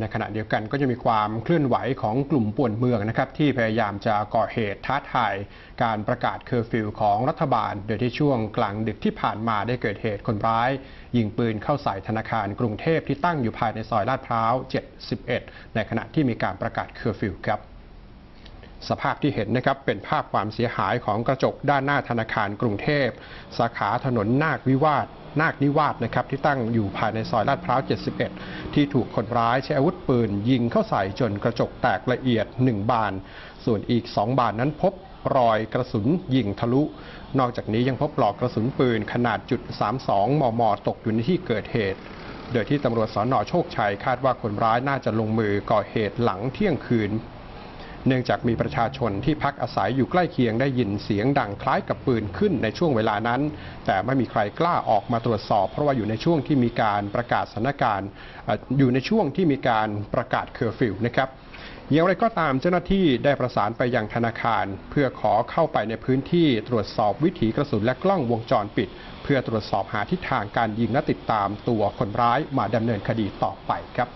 ในขณะเดียวกันก็จะมีความเคลื่อนไหวของกลุ่มป่วนเมืองนะครับที่พยายามจะก่อเหตุท้าทายการประกาศเคอร์ฟิวของรัฐบาล โดยที่ช่วงกลางดึกที่ผ่านมาได้เกิดเหตุคนร้าย ยิงปืนเข้าใส่ธนาคารกรุงเทพที่ตั้งอยู่ภายในซอยลาดพร้าว 71 ในขณะที่มีการประกาศเคอร์ฟิวครับ สภาพที่เห็นนะครับเป็นภาพความเสียหายของกระจกด้านหน้าธนาคารกรุงเทพ สาขาถนนนาควิวาสนาคนิวาสนะครับที่ตั้งอยู่ภายในซอยลาดพร้าว 71 ที่ถูกคนร้ายใช้อาวุธปืน ยิงเข้าใส่จนกระจกแตกละเอียด 1 บาน ส่วนอีก 2 บานนั้นพบรอยกระสุนยิงทะลุ นอกจากนี้ยังพบปลอกกระสุนปืนขนาดจุด32 มม ตกอยู่ในที่เกิดเหตุ โดยที่ตำรวจสอนอโชคชัยคาดว่าคนร้ายน่าจะลงมือก่อเหตุหลังเที่ยงคืน เนื่องจากมีประชาชนที่พักอาศัยอยู่ใกล้เคียงได้ยินเสียงดังคล้ายกับปืนขึ้นในช่วงเวลานั้น แต่ไม่มีใครกล้าออกมาตรวจสอบ เพราะว่าอยู่ในช่วงที่มีการประกาศสถานการณ์เอ่ออยู่ในช่วงที่มีการประกาศเคอร์ฟิวนะครับอย่างไรก็ตามเจ้าหน้าที่ได้ประสานไปยังธนาคาร เพื่อขอเข้าไปในพื้นที่ตรวจสอบวิถีกระสุนและกล้องวงจรปิด เพื่อตรวจสอบหาทิศทางการยิงและติดตามตัวคนร้ายมาดำเนินคดีต่อไปครับ